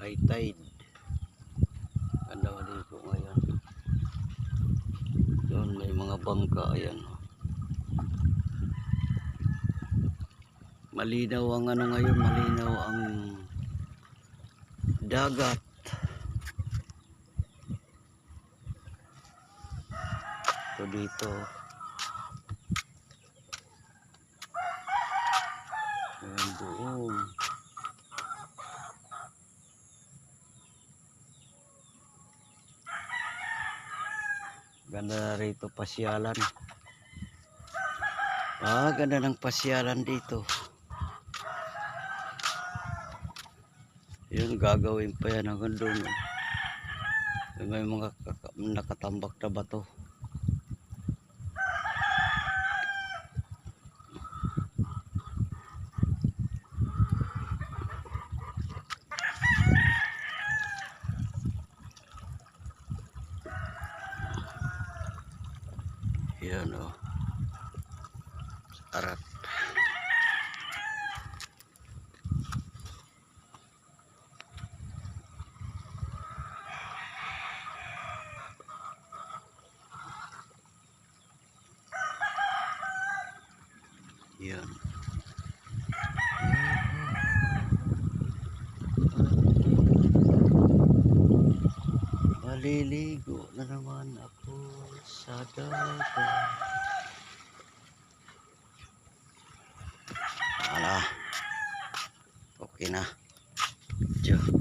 high tide. Ganda maligo ngayon. Doon may mga bangka ayan oh. malinaw ang ano ngayon malinaw ang dagat. Ito dito. Ayan Ganda na rito pasyalan. Ah, ganda ng pasyalan dito. Yun, gagawin pa yan hanggang doon. May mga nakatambak na bato. Yan o. Arat. Yan. Maliligo na naman ako sa dagat. Ala. Okay na. Diyo.